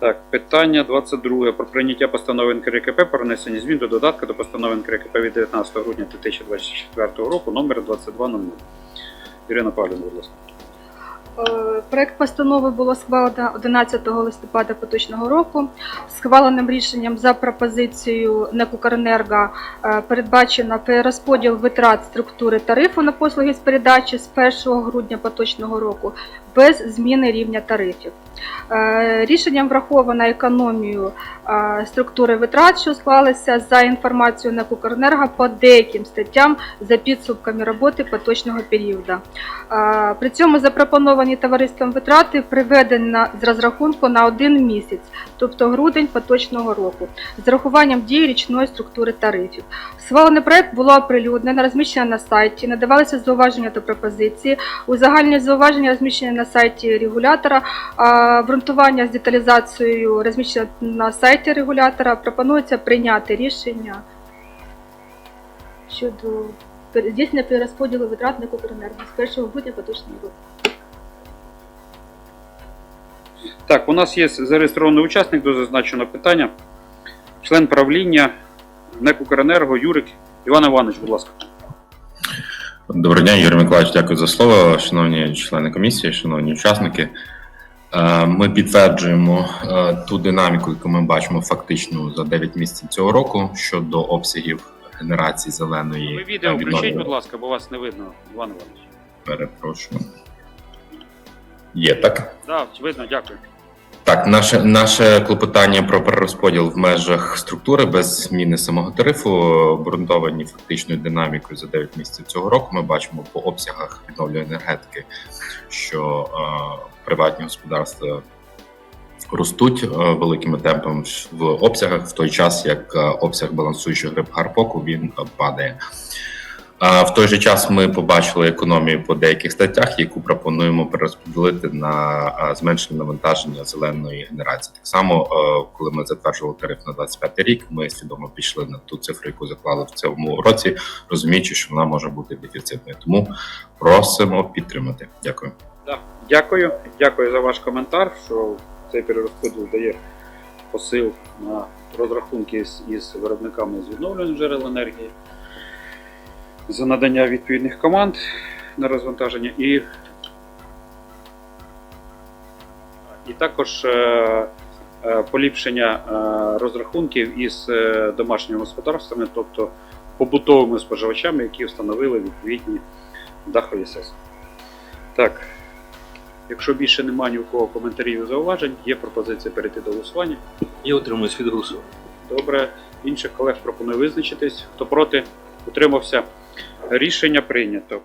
Так, питання 22. Про прийняття постанови НКРКП про внесення змін до додатка до постанови НКРКП від 19 грудня 2024 року номер 2200. Ірина Павлівна, будь ласка. Е, Проект постанови було схвалено 11 листопада поточного року. Схваленим рішенням за пропозицією НЕК «Укренерго» е, передбачено перерозподіл витрат структури тарифу на послуги з передачі з 1 грудня поточного року без зміни рівня тарифів. Е, Рішенням враховано економію е, структури витрат, що склалися за інформацією НЕК «Укренерго» по деяким статтям за підсумками роботи поточного періоду. При цьому запропоновані товариством витрати приведені з розрахунку на один місяць, тобто грудень поточного року, з рахуванням дії річної структури тарифів. Схвалений проект було оприлюднено, розміщено на сайті, надавалися зауваження та пропозиції. Узагальнені зауваження розміщені на сайті регулятора, а обґрунтування з деталізацією розміщено на сайті регулятора. Пропонується прийняти рішення щодо здійснення перерозподілу витрат на Кукренерго з 1 грудня поточного року. Так, у нас є зареєстрований учасник до зазначеного питання. Член правління НЕК «Укренерго» Юрик Іван Іванович, будь ласка. Доброго дня, Юрій Миколаївич, дякую за слово. Шановні члени комісії, шановні учасники. Е, Ми підтверджуємо е, ту динаміку, яку ми бачимо фактично за 9 місяців цього року щодо обсягів генерації зеленої Ви відео включіть, будь ласка, бо вас не видно, Іван Іванович. Перепрошую. Є так. Так, видно, дякую. Так, наше, наше клопотання про перерозподіл в межах структури без зміни самого тарифу обґрунтовані фактичною динамікою за 9 місяців цього року. Ми бачимо по обсягах відновлювальної енергетики, що е, приватні господарства ростуть е, великими темпами в обсягах, в той час як е, обсяг балансуючого гриб гарпоку він е, падає. В той же час ми побачили економію по деяких статтях, яку пропонуємо перерозподілити на зменшення навантаження зеленої генерації. Так само, е, коли ми затверджували тариф на 25 рік, ми свідомо пішли на ту цифру, яку заклали в цьому році, розуміючи, що вона може бути дефіцитною. Тому просимо підтримати. Дякую. Дякую. Дякую за ваш коментар, що цей перерозподіл дає посил на розрахунки з, із виробниками з відновлюваних джерел енергії за надання відповідних команд на розвантаження і, і також е, е, поліпшення е, розрахунків із е, домашніми господарствами, тобто побутовими споживачами, які встановили відповідні дахові сеси. Так. Якщо більше немає ні у кого коментарів і зауважень, є пропозиція перейти до голосування. Я утримуюсь від голосу. Добре, інших колег пропоную визначитись. Хто проти, утримався. Рішення прийнято.